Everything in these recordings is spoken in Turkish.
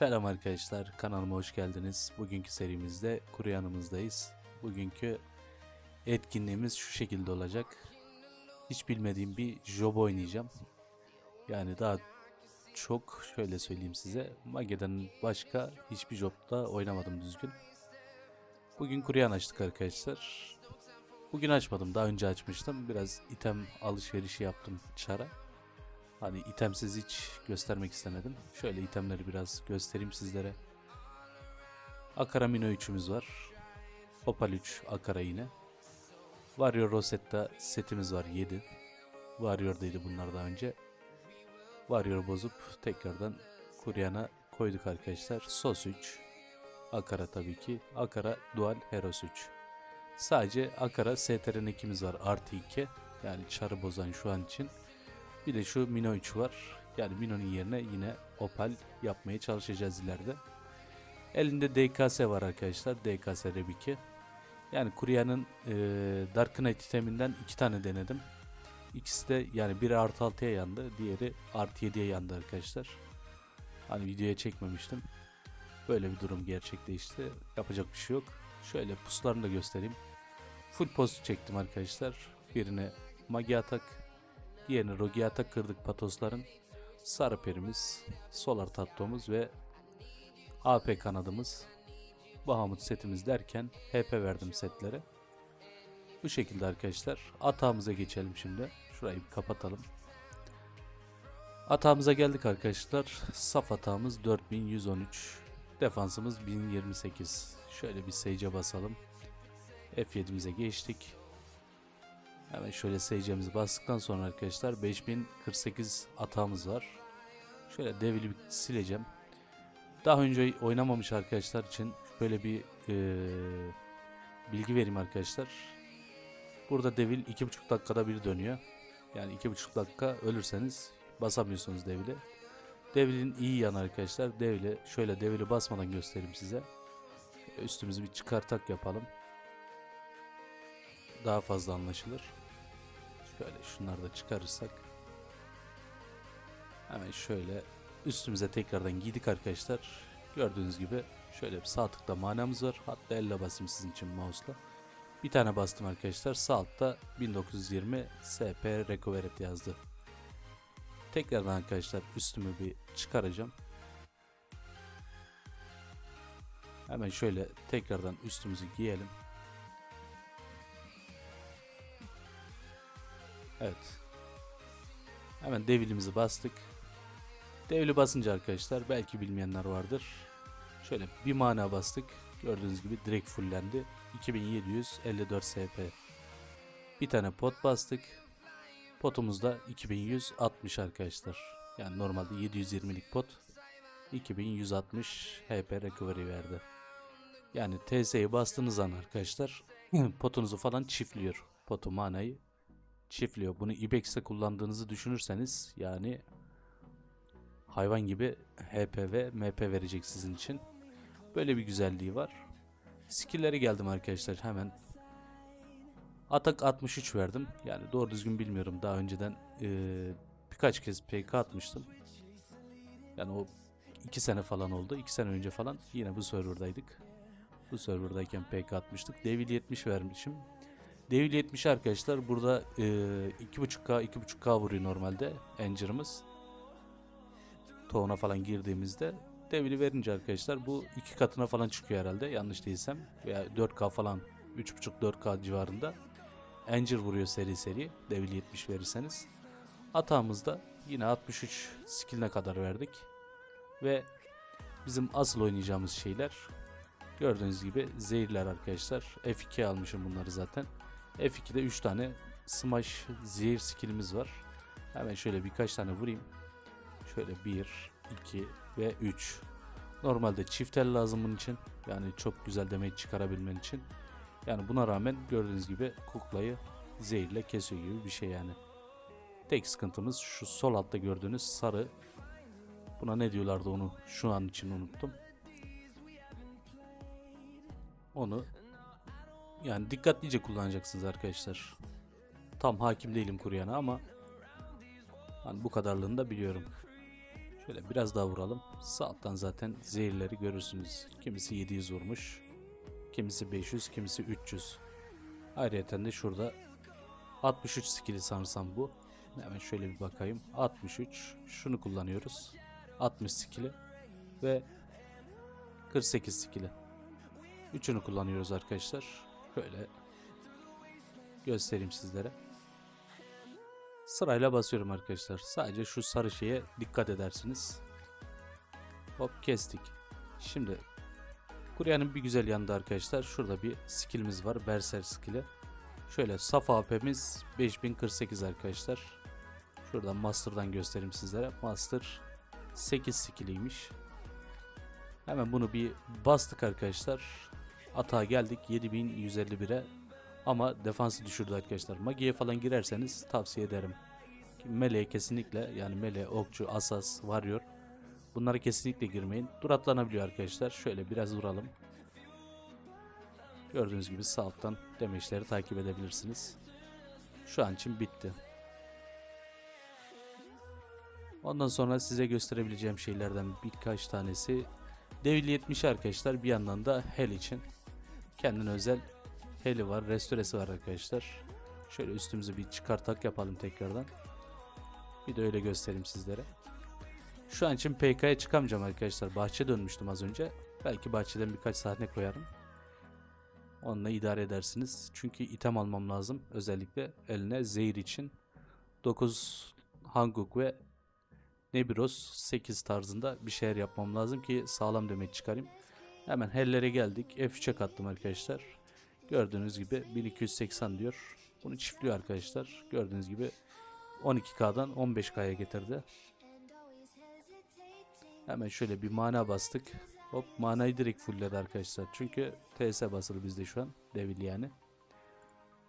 Selam arkadaşlar, kanalıma hoş geldiniz. Bugünkü serimizde kuru yanımızdayız. Bugünkü etkinliğimiz şu şekilde olacak. Hiç bilmediğim bir job oynayacağım. Yani daha çok şöyle söyleyeyim size. Mage'den başka hiçbir jobda oynamadım düzgün. Bugün kuryan açtık arkadaşlar. Bugün açmadım, daha önce açmıştım. Biraz item alışverişi yaptım çara. Hani itemsiz hiç göstermek istemedim. Şöyle itemleri biraz göstereyim sizlere. Akara Mino 3'ümüz var. Opal 3 Akara yine. Warrior Rosetta setimiz var 7. Warrior'daydı bunlar daha önce. Warrior bozup tekrardan Kuryana koyduk arkadaşlar. Sos 3. Akara tabii ki. Akara Dual Heros 3. Sadece Akara STR'nin ikimiz var artı 2. Yani çarı bozan şu an için. Bir de şu Mino 3 var. Yani Mino'nun yerine yine Opal yapmaya çalışacağız ileride. Elinde DKS var arkadaşlar. DKS Rebiki. Yani Kurya'nın e, Dark Knight iteminden iki tane denedim. İkisi de yani biri artı 6'ya yandı. Diğeri artı 7'ye yandı arkadaşlar. Hani videoya çekmemiştim. Böyle bir durum gerçekleşti. Yapacak bir şey yok. Şöyle puslarını da göstereyim. Full post çektim arkadaşlar. Birine Magi atak, Diğerini Rogiata kırdık patosların. Sarı perimiz, Solar Tattomuz ve AP kanadımız. Bahamut setimiz derken HP verdim setlere. Bu şekilde arkadaşlar. Atağımıza geçelim şimdi. Şurayı bir kapatalım. Atağımıza geldik arkadaşlar. Saf atağımız 4113. Defansımız 1028. Şöyle bir sage'e basalım. F7'mize geçtik. Hemen şöyle seyircimizi bastıktan sonra arkadaşlar 5048 atağımız var. Şöyle devili bir sileceğim. Daha önce oynamamış arkadaşlar için böyle bir eee, bilgi vereyim arkadaşlar. Burada devil 2,5 dakikada bir dönüyor. Yani 2,5 dakika ölürseniz basamıyorsunuz devili. Devilin iyi yanı arkadaşlar. Devili şöyle devili basmadan göstereyim size. Üstümüzü bir çıkartak yapalım. Daha fazla anlaşılır. Şöyle şunları da çıkarırsak. Hemen şöyle üstümüze tekrardan giydik arkadaşlar. Gördüğünüz gibi şöyle bir sağ tıkla manamız var. Hatta elle basayım sizin için mouse'la. Bir tane bastım arkadaşlar. Sağ altta 1920 SP Recovered yazdı. Tekrardan arkadaşlar üstümü bir çıkaracağım. Hemen şöyle tekrardan üstümüzü giyelim. Evet. Hemen devilimizi bastık. Devili basınca arkadaşlar belki bilmeyenler vardır. Şöyle bir mana bastık. Gördüğünüz gibi direkt fullendi. 2754 SP. Bir tane pot bastık. Potumuzda 2160 arkadaşlar. Yani normalde 720'lik pot. 2160 HP recovery verdi. Yani TS'yi bastığınız an arkadaşlar potunuzu falan çiftliyor. Potu manayı çiftliyor. Bunu Ibex'te kullandığınızı düşünürseniz yani hayvan gibi HP ve MP verecek sizin için. Böyle bir güzelliği var. Skill'lere geldim arkadaşlar hemen. Atak 63 verdim. Yani doğru düzgün bilmiyorum. Daha önceden eee, birkaç kez PK atmıştım. Yani o 2 sene falan oldu. 2 sene önce falan yine bu serverdaydık. Bu serverdayken PK atmıştık. Devil 70 vermişim. Devil 70 arkadaşlar burada e, 2.5K 2.5K vuruyor normalde Anger'ımız. Toğuna falan girdiğimizde Devil'i verince arkadaşlar bu iki katına falan çıkıyor herhalde yanlış değilsem veya 4K falan 3.5-4K civarında Anger vuruyor seri seri Devil 70 verirseniz. Atağımızda yine 63 skill'ine kadar verdik ve bizim asıl oynayacağımız şeyler gördüğünüz gibi zehirler arkadaşlar F2 almışım bunları zaten F2'de 3 tane smash zehir skillimiz var. Hemen şöyle birkaç tane vurayım. Şöyle 1, 2 ve 3. Normalde çift el lazım bunun için. Yani çok güzel damage çıkarabilmen için. Yani buna rağmen gördüğünüz gibi kuklayı zehirle kesiyor gibi bir şey yani. Tek sıkıntımız şu sol altta gördüğünüz sarı. Buna ne diyorlardı onu şu an için unuttum. Onu yani dikkatlice kullanacaksınız arkadaşlar. Tam hakim değilim kuryana ama hani bu kadarlığını da biliyorum. Şöyle biraz daha vuralım. Sağ alttan zaten zehirleri görürsünüz. Kimisi 700 vurmuş. Kimisi 500, kimisi 300. Ayrıca de şurada 63 skill'i sanırsam bu. Hemen şöyle bir bakayım. 63. Şunu kullanıyoruz. 60 skill'i ve 48 skill'i. Üçünü kullanıyoruz arkadaşlar. Şöyle göstereyim sizlere. Sırayla basıyorum arkadaşlar. Sadece şu sarı şeye dikkat edersiniz. Hop kestik. Şimdi Kuryanın bir güzel yanında arkadaşlar. Şurada bir skillimiz var. Berser skill'i. Şöyle saf AP'miz 5048 arkadaşlar. Şuradan Master'dan göstereyim sizlere. Master 8 skill'iymiş. Hemen bunu bir bastık arkadaşlar. Atağa geldik 7151'e. Ama defansı düşürdü arkadaşlar. Magi'ye falan girerseniz tavsiye ederim. Meleğe kesinlikle yani mele, okçu, asas, varıyor. Bunlara kesinlikle girmeyin. Dur atlanabiliyor arkadaşlar. Şöyle biraz duralım. Gördüğünüz gibi sağ alttan demeçleri takip edebilirsiniz. Şu an için bitti. Ondan sonra size gösterebileceğim şeylerden birkaç tanesi Devil 70 arkadaşlar bir yandan da Hell için kendine özel Hell'i var, restoresi var arkadaşlar. Şöyle üstümüzü bir çıkartak yapalım tekrardan. Bir de öyle göstereyim sizlere. Şu an için PK'ya çıkamayacağım arkadaşlar. Bahçe dönmüştüm az önce. Belki bahçeden birkaç sahne koyarım. Onunla idare edersiniz. Çünkü item almam lazım. Özellikle eline zehir için. 9 Hanguk ve Nebiros 8 tarzında bir şeyler yapmam lazım ki sağlam demek çıkarayım. Hemen hellere geldik. F3'e kattım arkadaşlar. Gördüğünüz gibi 1280 diyor. Bunu çiftliyor arkadaşlar. Gördüğünüz gibi 12K'dan 15K'ya getirdi. Hemen şöyle bir mana bastık. Hop manayı direkt fullledi arkadaşlar. Çünkü TS basılı bizde şu an. Devil yani.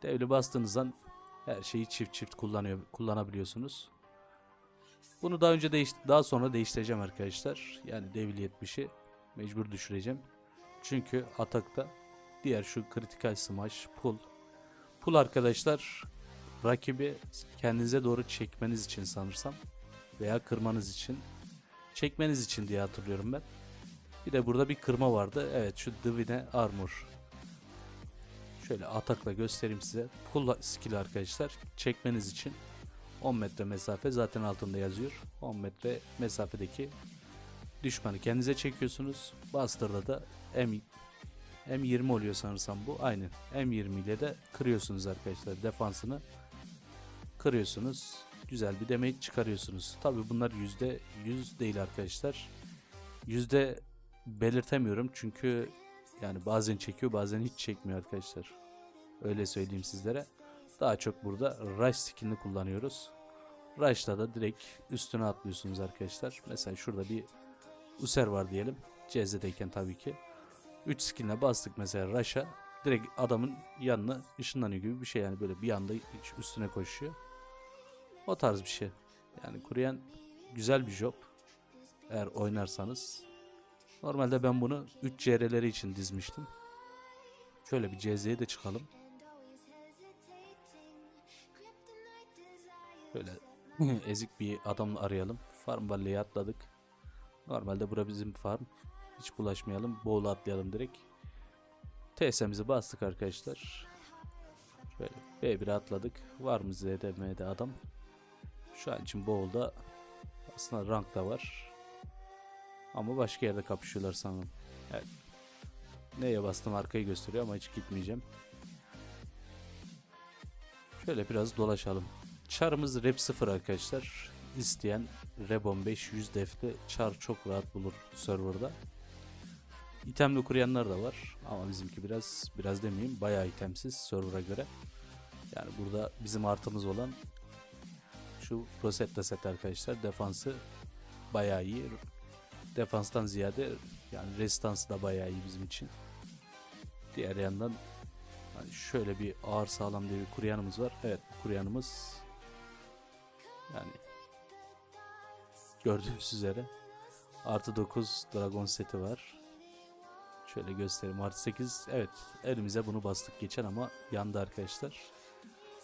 Devli bastığınızdan her şeyi çift çift kullanıyor kullanabiliyorsunuz. Bunu daha önce değiş daha sonra değiştireceğim arkadaşlar. Yani Devil 70'i mecbur düşüreceğim. Çünkü atakta diğer şu kritikal smash, pull. Pull arkadaşlar rakibi kendinize doğru çekmeniz için sanırsam veya kırmanız için çekmeniz için diye hatırlıyorum ben. Bir de burada bir kırma vardı. Evet şu Divine Armor. Şöyle atakla göstereyim size. Pull skill arkadaşlar. Çekmeniz için 10 metre mesafe zaten altında yazıyor. 10 metre mesafedeki düşmanı kendinize çekiyorsunuz. Bastırda da M M20 oluyor sanırsam bu. Aynen. M20 ile de kırıyorsunuz arkadaşlar defansını. Kırıyorsunuz. Güzel bir demeyi çıkarıyorsunuz. Tabi bunlar yüzde yüz değil arkadaşlar. Yüzde belirtemiyorum çünkü yani bazen çekiyor bazen hiç çekmiyor arkadaşlar. Öyle söyleyeyim sizlere. Daha çok burada rush skillini kullanıyoruz. Rush'ta da direkt üstüne atlıyorsunuz arkadaşlar. Mesela şurada bir User var diyelim. CZ'deyken tabii ki. 3 skill'ine bastık mesela Rush'a. Direkt adamın yanına ışınlanıyor gibi bir şey yani böyle bir anda üstüne koşuyor. O tarz bir şey. Yani kuruyan güzel bir job. Eğer oynarsanız. Normalde ben bunu 3 CR'leri için dizmiştim. Şöyle bir CZ'ye de çıkalım. Böyle ezik bir adamla arayalım. Farm Valley'e atladık. Normalde bura bizim farm. Hiç bulaşmayalım. Boğulu atlayalım direkt. TS'mizi bastık arkadaşlar. Şöyle B1'e atladık. Var mı ZDM'de adam? Şu an için Boğul'da aslında rank da var. Ama başka yerde kapışıyorlar sanırım. Evet. Neye bastım arkayı gösteriyor ama hiç gitmeyeceğim. Şöyle biraz dolaşalım. Çarımız rep 0 arkadaşlar. İsteyen rep 15 100 defte çar çok rahat bulur serverda. İtemli kuruyanlar da var ama bizimki biraz biraz demeyeyim bayağı itemsiz server'a göre. Yani burada bizim artımız olan şu Rosetta set arkadaşlar defansı bayağı iyi. Defanstan ziyade yani restansı da bayağı iyi bizim için. Diğer yandan hani şöyle bir ağır sağlam diye bir kuryanımız var. Evet kuryanımız yani gördüğünüz üzere artı 9 dragon seti var. Şöyle göstereyim artı 8 evet elimize bunu bastık geçen ama yandı arkadaşlar.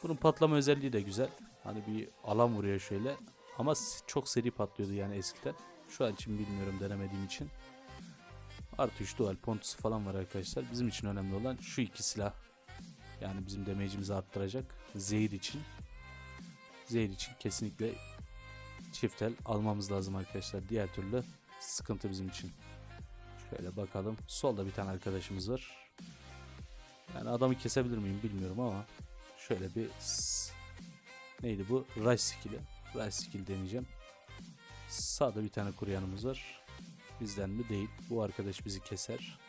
Bunun patlama özelliği de güzel. Hani bir alan vuruyor şöyle ama çok seri patlıyordu yani eskiden. Şu an için bilmiyorum denemediğim için. Artı 3 dual pontusu falan var arkadaşlar. Bizim için önemli olan şu iki silah. Yani bizim damage'imizi arttıracak. Zehir için. Zehir için kesinlikle çift el almamız lazım arkadaşlar. Diğer türlü sıkıntı bizim için. Şöyle bakalım. Solda bir tane arkadaşımız var. Yani adamı kesebilir miyim bilmiyorum ama şöyle bir neydi bu? Rice skill'i. Rice skill deneyeceğim. Sağda bir tane kuryanımız var. Bizden mi? Değil. Bu arkadaş bizi keser.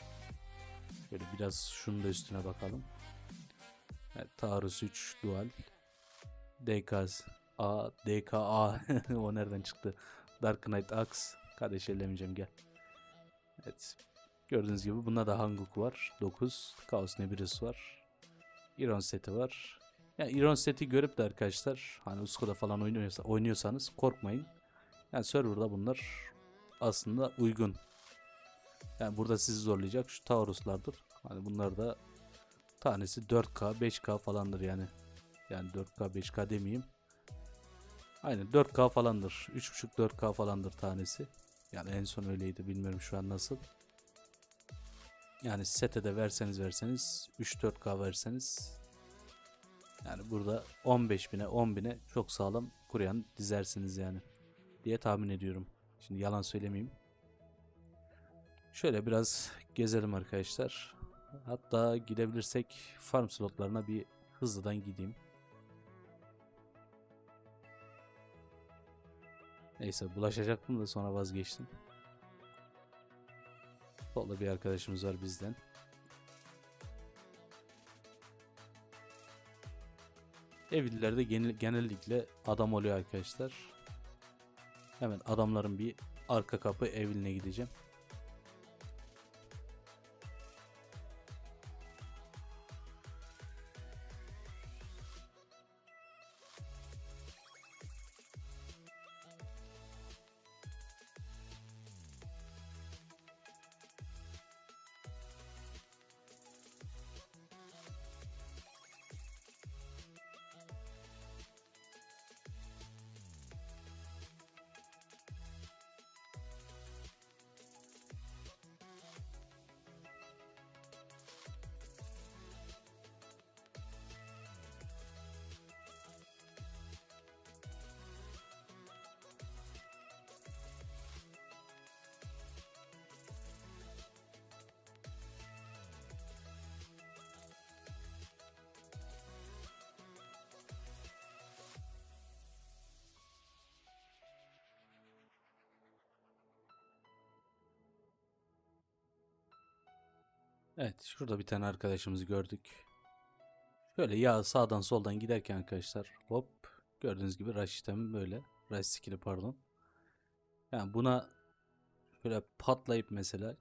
Şöyle biraz şunun da üstüne bakalım. Evet, Taurus 3 dual. DK A, DKA o nereden çıktı? Dark Knight Axe. Kardeş ellemeyeceğim gel. Evet. Gördüğünüz gibi bunda da Hanguk var. 9. Chaos Nebulous var. Iron seti var. Yani Iron seti görüp de arkadaşlar hani Usko'da falan oynuyorsa, oynuyorsanız korkmayın. Yani serverda bunlar aslında uygun. Yani burada sizi zorlayacak şu Taurus'lardır. Hani bunlar da tanesi 4K 5K falandır yani. Yani 4K 5K demeyeyim. Aynen 4K falandır. 3.5 4K falandır tanesi. Yani en son öyleydi bilmiyorum şu an nasıl. Yani sete de verseniz verseniz 3-4K verseniz yani burada 15 bine 10 bine çok sağlam kuryan dizersiniz yani diye tahmin ediyorum. Şimdi yalan söylemeyeyim. Şöyle biraz gezelim arkadaşlar. Hatta gidebilirsek farm slotlarına bir hızlıdan gideyim. Neyse bulaşacaktım da sonra vazgeçtim. Solda bir arkadaşımız var bizden. Evlilerde genel, genellikle adam oluyor arkadaşlar. Hemen adamların bir arka kapı evine gideceğim. Evet şurada bir tane arkadaşımızı gördük. Şöyle ya sağdan soldan giderken arkadaşlar hop gördüğünüz gibi rush işlemi böyle. Rush skill'i pardon. Yani buna böyle patlayıp mesela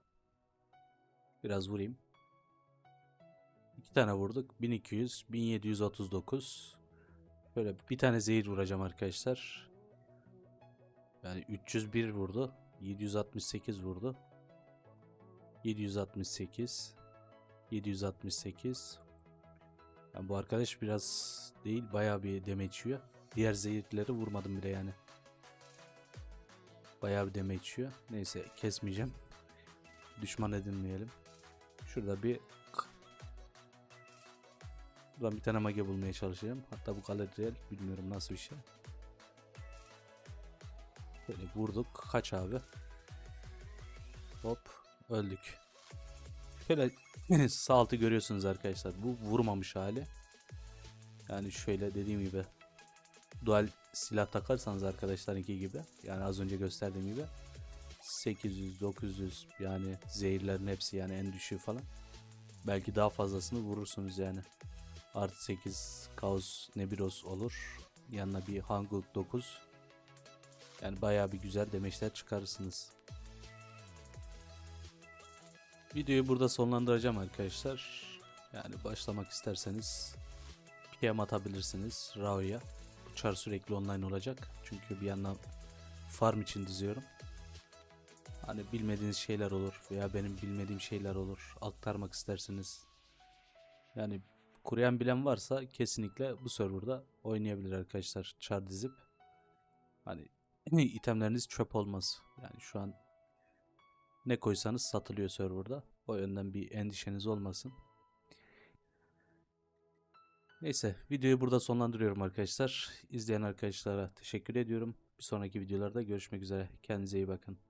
biraz vurayım. İki tane vurduk. 1200, 1739. Böyle bir tane zehir vuracağım arkadaşlar. Yani 301 vurdu. 768 vurdu. 768 768 yani bu arkadaş biraz değil bayağı bir damage yiyor. Diğer zehirleri vurmadım bile yani. Bayağı bir damage yiyor. Neyse kesmeyeceğim. Düşman edinmeyelim. Şurada bir Buradan bir tane mage bulmaya çalışacağım. Hatta bu Galadriel bilmiyorum nasıl bir şey. Böyle vurduk. Kaç abi? Hop öldük. Şöyle sağ altı görüyorsunuz arkadaşlar. Bu vurmamış hali. Yani şöyle dediğim gibi dual silah takarsanız arkadaşlarınki gibi yani az önce gösterdiğim gibi 800 900 yani zehirlerin hepsi yani en düşüğü falan. Belki daha fazlasını vurursunuz yani. Artı 8 Kaos Nebiros olur. Yanına bir Hanguk 9. Yani bayağı bir güzel demeçler çıkarırsınız. Videoyu burada sonlandıracağım arkadaşlar. Yani başlamak isterseniz PM atabilirsiniz Rao'ya. Bu çar sürekli online olacak. Çünkü bir yandan farm için diziyorum. Hani bilmediğiniz şeyler olur veya benim bilmediğim şeyler olur. Aktarmak isterseniz. Yani kuruyan bilen varsa kesinlikle bu serverda oynayabilir arkadaşlar. Çar dizip. Hani itemleriniz çöp olmaz. Yani şu an ne koysanız satılıyor serverda. O yönden bir endişeniz olmasın. Neyse videoyu burada sonlandırıyorum arkadaşlar. İzleyen arkadaşlara teşekkür ediyorum. Bir sonraki videolarda görüşmek üzere. Kendinize iyi bakın.